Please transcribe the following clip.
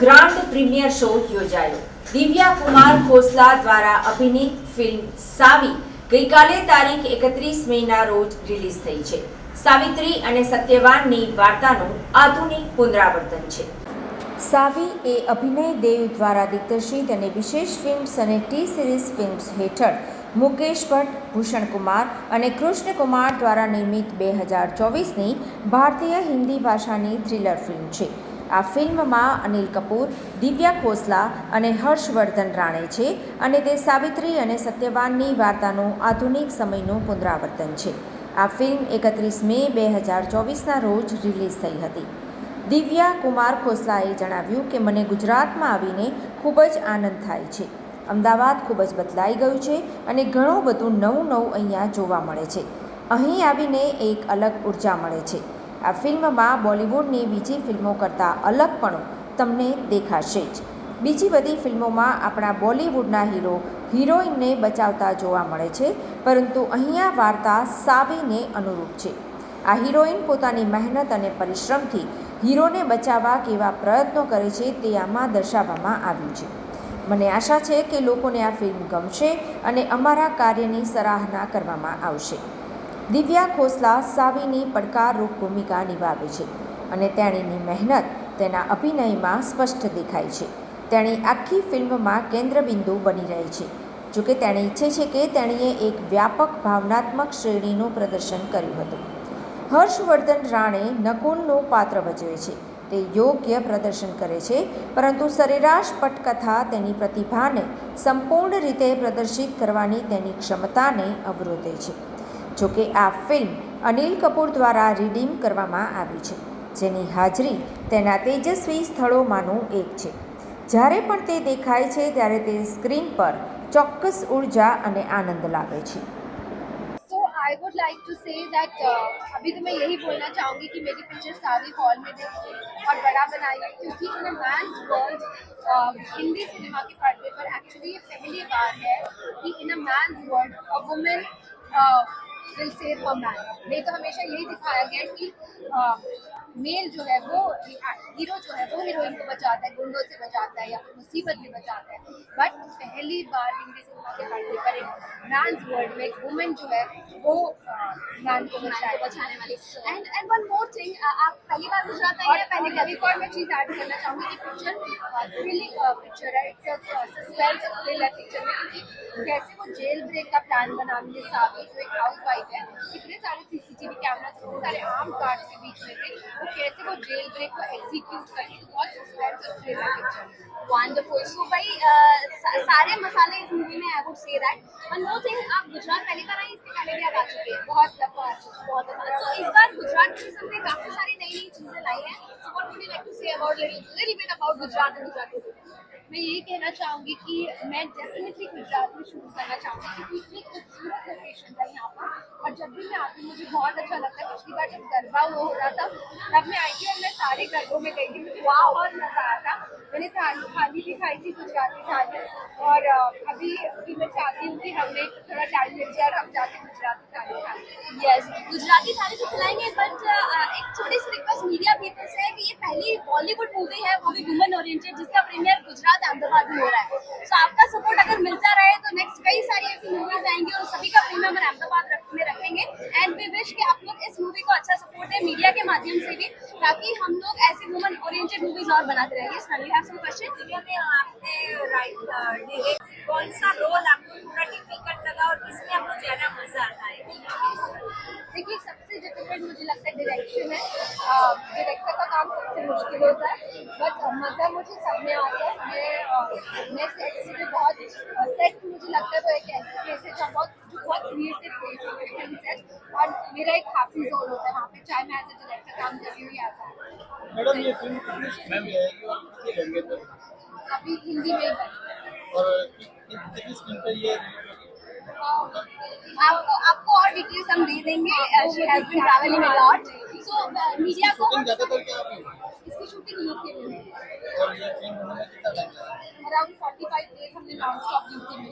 Grand premiere show Divya. દિવ્યા કુમાર ખોસલા દ્વારા અભિનીત film સાવી ગઈકાલે તારીખ એકત્રીસ મેના રોજ રિલીઝ થઈ છે. સાવિત્રી અને સત્યવાનની વાર્તાનું આધુનિક પુનરાવર્તન છે. સાવી એ અભિનય દેવ દ્વારા દિગ્દર્શિત અને વિશેષ ફિલ્મ્સ અને ટી સિરીઝ ફિલ્મ્સ હેઠળ મુકેશ ભટ્ટ, ભૂષણ કુમાર અને કૃષ્ણકુમાર દ્વારા નિર્મિત બે હજાર ચોવીસની ભારતીય હિન્દી ભાષાની થ્રિલર ફિલ્મ છે. આ ફિલ્મમાં અનિલ કપૂર, દિવ્યા ખોસલા અને હર્ષવર્ધન રાણે છે અને તે સાવિત્રી અને સત્યવાનની વાર્તાનું આધુનિક સમયનું પુનરાવર્તન છે. આ ફિલ્મ એકત્રીસ મે બે હજાર ચોવીસના રોજ રિલીઝ થઈ હતી. દિવ્યા કુમાર ખોસલાએ જણાવ્યું કે, મને ગુજરાતમાં આવીને ખૂબ જ આનંદ થાય છે. અમદાવાદ ખૂબ જ બદલાઈ ગયું છે અને ઘણું બધું નવું નવું અહીંયા જોવા મળે છે. અહીં આવીને એક અલગ ઊર્જા મળે છે. આ ફિલ્મમાં બોલિવૂડની બીજી ફિલ્મો કરતાં અલગપણું તમને દેખાશે જ. બીજી બધી ફિલ્મોમાં આપણા બોલિવૂડના હીરો, હિરોઈનને બચાવતા જોવા મળે છે, પરંતુ અહીંયા વાર્તા સાવીને અનુરૂપ છે. આ હિરોઈન પોતાની મહેનત અને પરિશ્રમથી હીરોને બચાવવા કેવા પ્રયત્નો કરે છે તે આમાં દર્શાવવામાં આવ્યું છે. મને આશા છે કે લોકોને આ ફિલ્મ ગમશે અને અમારા કાર્યની સરાહના કરવામાં આવશે. દિવ્યા ખોસલા સાવીની પડકારરૂપ ભૂમિકા નિભાવે છે અને તેણીની મહેનત તેના અભિનયમાં સ્પષ્ટ દેખાય છે. તેણી આખી ફિલ્મમાં કેન્દ્રબિંદુ બની રહી છે. જોકે તેણે ઈચ્છે છે કે તેણીએ એક વ્યાપક ભાવનાત્મક શ્રેણીનું પ્રદર્શન કર્યું હતું. હર્ષવર્ધન રાણે નકુલનું પાત્ર ભજવે છે. તે યોગ્ય પ્રદર્શન કરે છે, પરંતુ સરેરાશ પટકથા તેની પ્રતિભાને સંપૂર્ણ રીતે પ્રદર્શિત કરવાની તેની ક્ષમતાને અવરોધે છે. જોકે આ ફિલ્મ અનિલ કપૂર દ્વારા રિડીમ કરવામાં આવી છે, જેની હાજરી તેના તેજસ્વી સ્થળોમાંનું એક છે. જ્યારે પણ તે દેખાય છે, ત્યારે તે સ્ક્રીન પર ચોક્કસ ઊર્જા અને આનંદ લાવે છે. So would like to say that uh, अभी तो मैं यही बोलना चाहूँगी कि मेरी पिक्चर सारी हॉल में देखिए और बड़ा बनाइए क्योंकि in man world Hindi cinema के पर्दे पर एक्चुअली ये पहली बार है कि in a man world a women will save a man नहीं तो हमेशा यही दिखाया गया कि कि मेल जो है वो हीरो जो है वो हीरोइन को बचाता है गुंडों से बचाता है या फिर मुसीबत में बचाता है। बट पहली बार हिंदी सिनेमा के पर्दे पर एक मैंस वर्ल्ड में एक वुमेन जो है वो मैन को बचाने वाली। And and one more thing आप पहली बार गुजरात आई है? पहले कभी और मैं चीज़ ऐड करना चाहूँगी कि पिक्चर थ्रिलिंग पिक्चर है। इट्स सस्पेंस थ्रिलर पिक्चर में क्योंकि कैसे वो जेल ब्रेक का प्लान बनाने में साबित जो एक हाउस वाइफ है इतने सारे सीसीटीवी कैमरा इतने सारे आर्म गार्ड्स के बीच में थे कैसे वो जेल ब्रेक को एग्जीक्यूट करें बहुत सस्पेंस और थ्रिलर पिक्चर वंडरफुल सो भाई सारे मसाले इस मूवी में I would say that one more thing आप गुजरात पहली बार आई इसके पहले भी आ चुके हैं। बहुत दफ़ा। बहुत दफ़ा तो इस बार गुजरात टूरिज़्म ने काफ़ी सारी नई नई चीज़ें लाई हैं। So what would you like to say about little bit about Gujarat and Gujarat मैं यही कहना चाहूँगी कि मैं डेफिनेटली गुजरात में शुरू करना चाहूँगी क्योंकि इतनी खूबसूरत लोकेशन है यहाँ पर। और जब भी मैं आती हूँ, मुझे बहुत अच्छा लगता है। पिछली बार जब गरबा वो हो रहा था, तब मैं आई थी और मैं सारे गरबों में गई थी। मुझे बहुत मज़ा आया था। मैंने थाली थाली भी खाई थी, गुजराती थाली। और अभी भी मैं चाहती हूँ कि हमें थोड़ा टाइम मिल जाए और हम जाके गुजराती थाली खाएँ। यस गुजराती थाली तो खिलाएँगे बट एक छोटी सी रिक्वेस्ट मीडिया ये पहली बॉलीवुड मूवी है वो भी वुमेन ओरिएंटेड जिसका प्रीमियर गुजरात अहमदाबाद में हो रहा है। सो so, आपका सपोर्ट अगर मिलता रहे तो नेक्स्ट कई सारी ऐसी मूवीज़ आएँगी और सभी का प्रीमियर हम अहमदाबाद में रखेंगे। एंड वी विश कि आप लोग इस मूवी को अच्छा सपोर्ट दें मीडिया के माध्यम से भी ताकि हम लोग ऐसी वुमेन ओरिएंटेड मूवीज़ और बनाते रहेंगे आपने राइट कौन सा रोल आपको थोड़ा डिफ़िकल्ट लगा और किसमें आपको ज़्यादा मज़ा आता है? देखिए सबसे डिफ़िकल्ट मुझे लगता है डायरेक्शन है। डायरेक्टर का काम सबसे मुश्किल होता है बट मज़ा मुझे सब में आता है। मैं मैं सेट से भी बहुत सेट मुझे लगता है वो एक ऐसी प्लेस है जहाँ बहुत जो बहुत क्रिएटिव प्लेस है फ़िल्म सेट और मेरा एक हैप्पी जोन होता है वहाँ पे चाहे मैं एज ए डायरेक्टर काम कर रही हूँ या ऐसा। मैडम ये फ़िल्म अभी हिंदी में ही बनी और कितनी स्क्रीन पर ये आपको आपको और डिटेल्स हम दे देंगे she has been travelling a lot so media को क्या आपने इसकी शूटिंग यूके में है? अराउंड फोर्टी फाइव डेज़ हमने नॉन स्टॉप यूके में